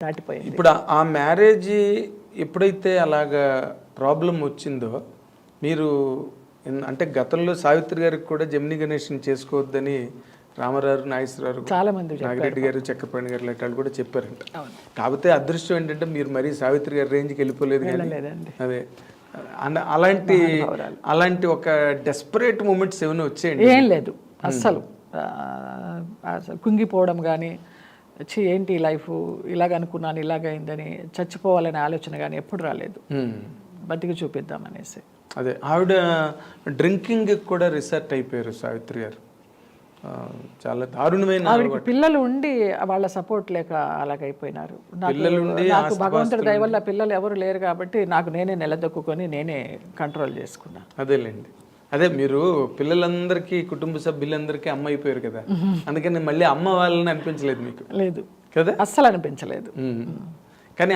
దాటిపోయింది. ఇప్పుడు ఆ- మ్యారేజ్ ఎప్పుడైతే అలాగా ప్రాబ్లం వచ్చిందో మీరు అంటే గతంలో సావిత్రి గారికి కూడా జమిని గణేష్ని చేసుకోవద్దని రామారావు నాగేశ్వరరావు చాలా మంది నాగిరెడ్డి గారు చక్రపాణి గారు లాంటి వాళ్ళు కూడా చెప్పారంట. కాకపోతే అదృష్టం ఏంటంటే మీరు మరీ సావిత్రి గారి రేంజ్కి వెళ్ళిపోలేదు అదే. అలాంటి అలాంటి ఒక డెస్పరేట్ మూమెంట్స్ ఏమైనా వచ్చేయండి? ఏం లేదు. అస్సలు. కుంగిపోవడం కానీ ఛీ ఏంటి లైఫ్? ఇలాగ అనుకున్నాను ఇలాగైందని చచ్చిపోవాలనే ఆలోచన కానీ ఎప్పుడు రాలేదు. బతికి చూపిద్దాం అనేసి. అదే ఆవిడ డ్రింకింగ్ కూడా రిసర్ట్ అయిపోయారు సావిత్రి గారు. చాలా దారుణమైన ఆవిడకి పిల్లలు ఉండి వాళ్ళ సపోర్ట్ లేక అలాగైపోయినారు. నాకు భగవంతుడి దయ వల్ల పిల్లలు ఎవరు లేరు కాబట్టి నాకు నేనే నిలదొక్కుని నేనే కంట్రోల్ చేసుకున్నా. అదేలేండి. అదే మీరు పిల్లలందరికీ కుటుంబ సభ్యులందరికీ అమ్మ అయిపోయారు కదా. అందుకని మళ్ళీ అమ్మ వాళ్ళని అనిపించలేదు మీకు. లేదు. కదా? అస్సలు అనిపించలేదు. కానీ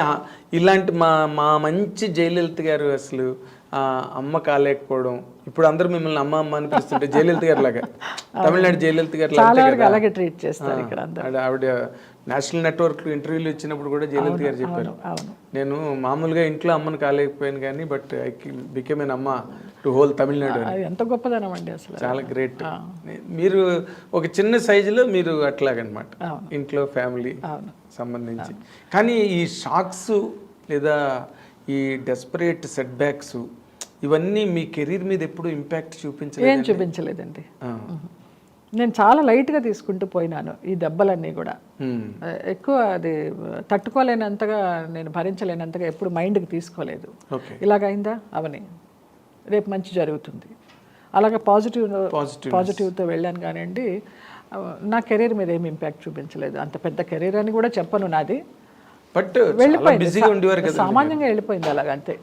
ఇలాంటి మా మా మంచి జయలలిత గారు అసలు ఆ అమ్మ కాలేకపోవడం ఇప్పుడు అందరూ మిమ్మల్ని అమ్మ అమ్మ అని పిలుస్తుంటే జయలలిత గారు లాగా తమిళనాడు జయలలిత గారు అలాగే ట్రీట్ చేస్తారు ఇక్కడ ఆవిడ నేషనల్ నెట్వర్క్ ఇంటర్వ్యూలు ఇచ్చినప్పుడు కూడా జయలలిత గారు చెప్పారు. నేను మామూలుగా ఇంట్లో అమ్మను కాలేకపోయాను కానీ బట్ ఐ బికెమ్ ఎన్ అమ్మ టు హోల్ తమిళనాడు ఎంత గొప్పదనం అండి అసలు. చాలా గ్రేట్ మీరు ఒక చిన్న సైజులో మీరు అట్లాగనమాట. ఇంట్లో ఫ్యామిలీ సంబంధించి. కానీ ఈ షాక్స్ లేదా ఈ డెస్పరేట్ సెట్ బ్యాక్స్ ఇవన్నీ మీ కెరీర్ మీద ఎప్పుడు ఇంపాక్ట్ చూపించలేదు ఏం చూపించలేదండి. నేను చాలా లైట్గా తీసుకుంటూ పోయినాను ఈ దెబ్బలన్నీ కూడా. ఎక్కువ అది తట్టుకోలేనంతగా నేను భరించలేనంతగా ఎప్పుడు మైండ్కి తీసుకోలేదు. ఇలాగైందా? అవని. రేపు మంచి జరుగుతుంది. అలాగే పాజిటివ్. పాజిటివ్తో వెళ్ళాను కానివ్వండి నా కెరీర్ మీద ఏమి ఇంపాక్ట్ చూపించలేదు. అంత పెద్ద కెరీర్ అని కూడా చెప్పను నాది. బట్ కదా సామాన్యంగా వెళ్ళిపోయింది అలాగంతే.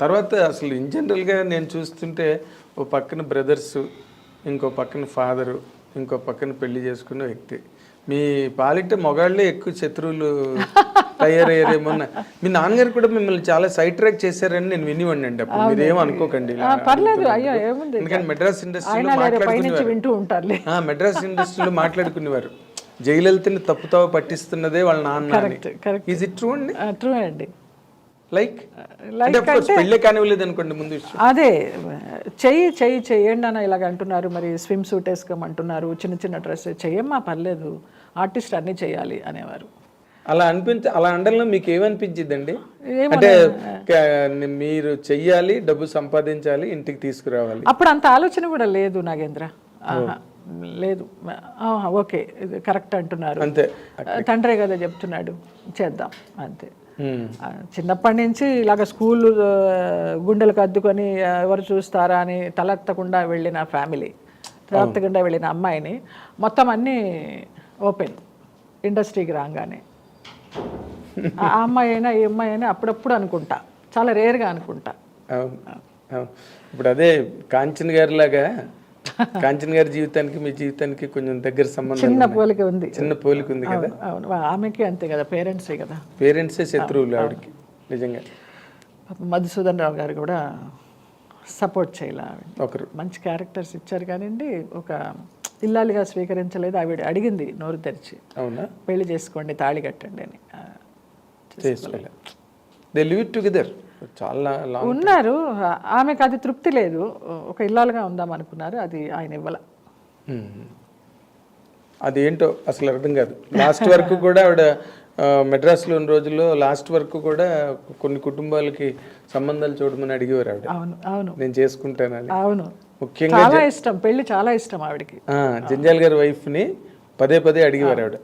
తర్వాత అసలు ఇన్ జనరల్గా నేను చూస్తుంటే ఓ పక్కన బ్రదర్స్ ఇంకో పక్కన ఫాదరు ఇంకో పక్కన పెళ్ళి చేసుకున్న వ్యక్తి. మీ పాలిట మొగాళ్ళే ఎక్కువ శత్రువులు తయారయ్యారేమో. మీ నాన్నగారు కూడా మిమ్మల్ని చాలా సైడ్ ట్రాక్ చేశారని నేను వినివ్వండి అండి అప్పుడు. మీరు అనుకోకండి ఇలా ఆ, పర్లేదు. అయ్యో ఏముంది? ఎందుకంటే మెడ్రాస్ ఇండస్ట్రీలో మాట్లాడుకునేవారు. వింటూ మెడ్రాస్ ఇండస్ట్రీలో మాట్లాడుకునేవారు. జయలలితని తప్పుతావ పట్టిస్తున్నదే వాళ్ళ నాన్న ఈజ్ ఇట్ ట్రూ అండి? ట్రూ అండి. లైక్ of course పెళ్ళే కానివ్వలేదు అనుకోండి ముందు అదే చెయ్యి చెయ్యి చెయ్యండి అన్న ఇలాగ అంటున్నారు. మరి స్విమ్ సూట్ వేసుకోమంటున్నారు చిన్న చిన్న డ్రెస్ చెయ్యమ్మా పర్లేదు. ఆర్టిస్ట్ అన్నీ చేయాలి అనేవారు. అలా అనిపించ అలా అనడంలో మీకు ఏమనిపించిందండి ఏమో అంటే మీరు చెయ్యాలి డబ్బు సంపాదించాలి ఇంటికి తీసుకురావాలి. అప్పుడు అంత ఆలోచన కూడా లేదు నాగేంద్ర. లేదు. ఓకే. కరెక్ట్ అంటున్నారు. అంతే. తండ్రే కదా చెప్తున్నాడు. చేద్దాం. అంతే. చిన్నప్పటి నుంచి ఇలాగ స్కూల్ గుండెలకు అద్దుకొని ఎవరు చూస్తారా అని తలెత్తకుండా వెళ్ళిన ఫ్యామిలీ తలెత్తకుండా వెళ్ళిన అమ్మాయిని మొత్తం అన్నీ ఓపెన్ ఇండస్ట్రీకి రాగానే. ఆ అమ్మాయి అయినా ఈ అమ్మాయి అయినా అప్పుడప్పుడు అనుకుంటా చాలా రేర్గా అనుకుంటా. ఇప్పుడు అదే కాంచన్ గారి లాగా కాంచన్ గారి జీవితానికి మీ జీవితానికి కొంచెం దగ్గర సంబంధం చిన్న పోలిక ఉంది. చిన్న పోలిక ఉంది కదా? అవును ఆమెకి అంతే కదా పేరెంట్సే కదా. పేరెంట్సే శత్రువులు ఆవిడకి నిజంగా. మధుసూదన్ రావు గారు కూడా సపోర్ట్ చేయాలి ఒకరు. మంచి క్యారెక్టర్స్ ఇచ్చారు కానివ్వండి ఒక ఇల్లాలిగా స్వీకరించలేదు. ఆవిడ అడిగింది నోరు తెరిచి. అవునా? పెళ్ళి చేసుకోండి తాళి కట్టండి అని. ఆ, చేసుకోలే దే లివ్ టుగెదర్ చాలా లాంగ్ ఉన్నారు. ఆమెకు అది తృప్తి లేదు. ఒక ఇల్లాలుగా ఉందాం అనుకున్నారు. అది ఆయన ఇవ్వాల. అదేంటో అసలు అర్థం కాదు. లాస్ట్ వరకు కూడా ఆవిడ మెడ్రాస్లో ఉన్న రోజుల్లో లాస్ట్ వరకు కూడా కొన్ని కుటుంబాలకి సంబంధాలు చూడమని అడిగేవారు ఆవిడ. అవును అవును. నేను చేసుకుంటానని. అవును. ముఖ్యంగా చాలా ఇష్టం. పెళ్ళి చాలా ఇష్టం ఆవిడకి. జంజాల్ గారి వైఫ్ని పదే పదే అడిగేవారు ఆవిడ.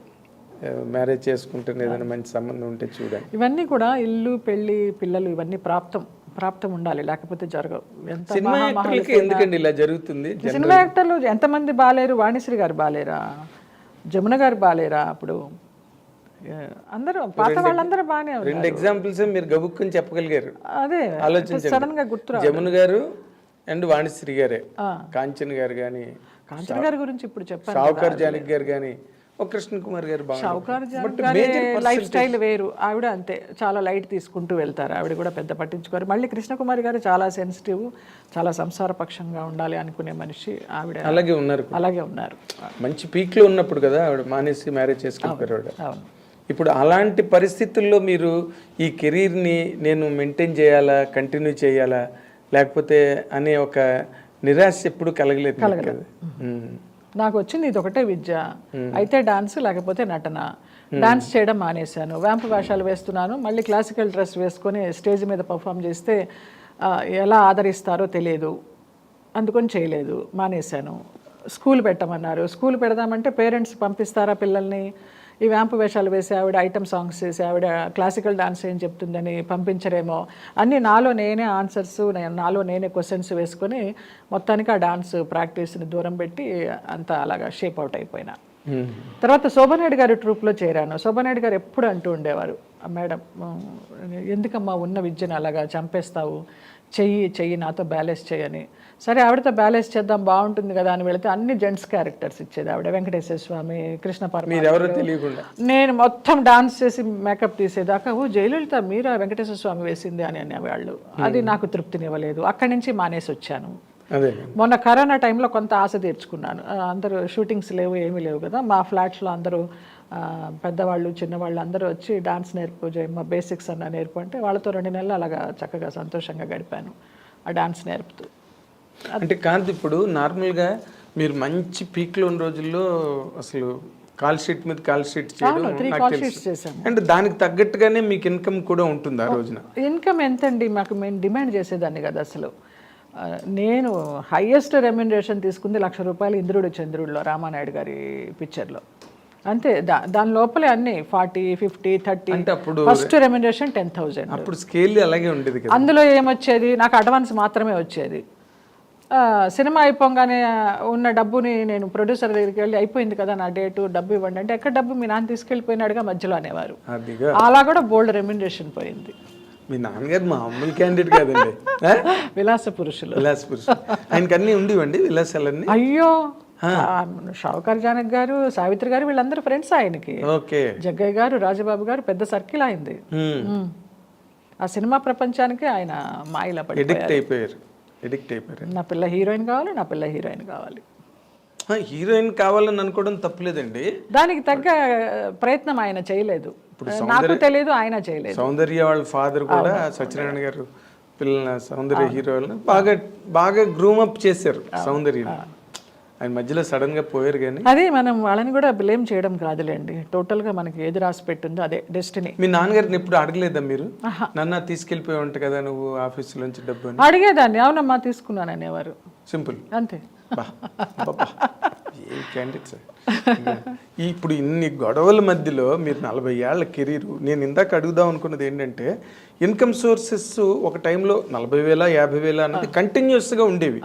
మ్యారేజ్ చేసుకుంటాను ఏదైనా మంచి సంబంధం ఉంటే చూడండి. ఇవన్నీ కూడా ఇల్లు పెళ్ళి పిల్లలు ఇవన్నీ ప్రాప్తం ప్రాప్తం ఉండాలి. లేకపోతే జరగవు. సినిమా యాక్టర్లకి ఎందుకండి ఇలా జరుగుతుంది? సినిమా యాక్టర్లు ఎంతమంది బాలేరు? వాణిశ్రీ గారు బాలేరా? జమున గారు బాలేరా అప్పుడు? అందరూ పాత వాళ్ళందరూ బాగానే రెండు ఎగ్జాంపుల్స్ మీరు గబుక్కుని చెప్పగలిగారు. అదే ఆలోచించండి. సడన్గా గుర్తు జమున గారు అండ్ వాణిశ్రీ గారే. కాంచన్ గారు కానీ కాంచన గారి గురించి ఇప్పుడు చెప్పాను షావుకర్ జానకి గారు కానీ ఓ కృష్ణ కుమార్ గారు షౌకార్ లైఫ్ స్టైల్ వేరు. ఆవిడ అంతే. చాలా లైట్ తీసుకుంటూ వెళ్తారు. ఆవిడ కూడా పెద్ద పట్టించుకోరు. మళ్ళీ కృష్ణకుమారి గారు చాలా సెన్సిటివ్ చాలా సంసార పక్షంగా ఉండాలి అనుకునే మనిషి ఆవిడ. అలాగే ఉన్నారు అలాగే ఉన్నారు. మంచి పీక్లో ఉన్నప్పుడు కదా ఆవిడ మానేసి మ్యారేజ్ చేసుకుంటారు అవును. ఇప్పుడు అలాంటి పరిస్థితుల్లో మీరు ఈ కెరీర్ని నేను మెయింటైన్ చేయాలా కంటిన్యూ చేయాలా లేకపోతే అనే ఒక నిరాశ ఎప్పుడు కలగలేదు ఉమ్. నాకు వచ్చింది ఇది ఒకటే విద్య. అయితే డాన్స్ లేకపోతే నటన. డాన్స్ చేయడం మానేశాను. వ్యాంపు వేషాలు వేస్తున్నాను. మళ్ళీ క్లాసికల్ డ్రెస్ వేసుకొని స్టేజ్ మీద పర్ఫామ్ చేస్తే ఎలా ఆదరిస్తారో తెలియదు. అందుకొని చేయలేదు. మానేశాను. స్కూల్ పెట్టమన్నారు. స్కూల్ పెడదామంటే పేరెంట్స్ పంపిస్తారా పిల్లల్ని? ఈ వ్యాంపు వేషాలు వేసి ఆవిడ ఐటమ్ సాంగ్స్ చేసి ఆవిడ క్లాసికల్ డాన్స్ ఏం చెప్తుందని పంపించరేమో. అన్నీ నాలో నేనే ఆన్సర్స్ నాలో నేనే క్వశ్చన్స్ వేసుకొని మొత్తానికి ఆ డాన్స్ ప్రాక్టీస్ని దూరం పెట్టి అంత అలాగా షేప్ అవుట్ అయిపోయినా. తర్వాత శోభనాయుడు గారి ట్రూప్లో చేరాను. శోభనాయుడు గారు ఎప్పుడు అంటూ ఉండేవారు "ఆ, మేడం ఎందుకమ్మా ఉన్న విద్యను అలాగా చంపేస్తావు? చెయ్యి చెయ్యి నాతో బ్యాలెన్స్ చేయని. సరే ఆవిడతో బ్యాలెన్స్ చేద్దాం బాగుంటుంది కదా అని వెళితే అన్ని జెంట్స్ క్యారెక్టర్స్ ఇచ్చేది ఆవిడ. వెంకటేశ్వర స్వామి కృష్ణ మీరెవరో తెలియకుండా. నేను మొత్తం డాన్స్ చేసి మేకప్ తీసేదాకా ఓ జయలలిత మీరా వెంకటేశ్వర స్వామి వేసింది అని అనేవాళ్ళు అది నాకు తృప్తినివ్వలేదు. అక్కడి నుంచి మానేసి వచ్చాను. మొన్న కరోనా టైంలో కొంత ఆశ తీర్చుకున్నాను. అందరూ షూటింగ్స్ లేవు ఏమీ లేవు కదా. మా ఫ్లాట్స్లో అందరూ పెద్దవాళ్ళు చిన్నవాళ్ళు అందరూ వచ్చి డాన్స్ నేర్పు జయమ్మ బేసిక్స్ అన్న నేర్పు అంటే వాళ్ళతో రెండు నెలలు అలాగా చక్కగా సంతోషంగా గడిపాను ఆ డాన్స్ నేర్పుతూ. అంటే కాంతి ఇప్పుడు నార్మల్గా మీరు మంచి పీక్లో ఉన్న రోజుల్లో అసలు కాల్ షీట్ మీద కాల్ షీట్ చేయడం అంటే దానికి తగ్గట్టుగానే మీకు ఇన్కమ్ కూడా ఉంటుంది ఆ రోజున. ఇన్కమ్ ఎంతండి? మాకు మేము డిమాండ్ చేసేదాన్ని కదా అసలు. నేను హైయెస్ట్ రెమ్యునరేషన్ తీసుకుంది లక్ష రూపాయలు ఇంద్రుడు చంద్రుడిలో రామానాయుడు గారి పిక్చర్లో అంతే దా దాని లోపలే అన్ని ఫార్టీ ఫిఫ్టీ థర్టీ అప్పుడు ఫస్ట్ రెమ్యునరేషన్ టెన్ థౌజండ్ అప్పుడు స్కేల్ అలాగే ఉండేది అందులో ఏమొచ్చేది? నాకు అడ్వాన్స్ మాత్రమే వచ్చేది. సినిమా అయిపోగానే ఉన్న డబ్బుని నేను ప్రొడ్యూసర్ దగ్గరికి వెళ్ళి అయిపోయింది కదా నా డేటు డబ్బు ఇవ్వండి. అంటే ఎక్కడ డబ్బు? మీ నాన్న తీసుకెళ్ళిపోయినాడుగా మధ్యలో అనేవారు. అలా కూడా బోల్డ్ రెమ్యునరేషన్ పోయింది. మీ నాన్నగారు మామూలు క్యాండిడేట్ కాదండి? విలాస పురుషులు. విలాస్ పురుష్ ఆయనకి అన్నీ ఉండేవండి విలాసాలన్నీ? అయ్యో! షావుకార్ జానక్ గారు సావిత్రి గారు వీళ్ళందరూ ఫ్రెండ్స్ ఆయనకి. ఓకే. జగ్గయ్య గారు రాజబాబు గారు పెద్ద సర్కిల్ అయింది. ఆ సినిమా ప్రపంచానికి ఆయన మాయల పడి ఎడిక్ట్ అయిపోయారు. ఎడిక్ట్ అయిపోయారు. నా పిల్ల హీరోయిన్ కావాలి నా పిల్ల హీరోయిన్ కావాలి. హీరోయిన్ కావాలని అనుకోవడం తప్పులేదండి. దానికి తగ్గ ప్రయత్నం ఆయన చేయలేదు. నాకు తెలియదు ఆయన చేయలేదు. సౌందర్య వాళ్ళ ఫాదర్ కూడా సత్యనారాయణ గారు పిల్లల సౌందర్య హీరోలను బాగా బాగా గ్రూమ్ అప్ చేశారు సౌందర్య ఆయన మధ్యలో సడన్గా పోయారు కానీ అది మనం వాళ్ళని కూడా బ్లేమ్ చేయడం కాదులేండి. టోటల్గా మనకి ఏది రాసి పెట్టిందో అదే డెస్టినీ మీ నాన్నగారిని ఎప్పుడు అడగలేదా మీరు? నన్న తీసుకెళ్ళిపోయి ఉంట కదా నువ్వు ఆఫీస్ నుంచి డబ్బు అడిగేదాన్ని. అవునమ్మా తీసుకున్నాను అనేవారు సింపుల్. అంతే. Candidate sir. ఇప్పుడు ఇన్ని గొడవల మధ్యలో మీరు నలభై ఏళ్ళ కెరీర్ నేను ఇందాక అడుగుదాం అనుకున్నది ఏంటంటే ఇన్కమ్ సోర్సెస్ ఒక టైంలో నలభై వేల యాభై వేల అన్నది కంటిన్యూస్గా ఉండేవి.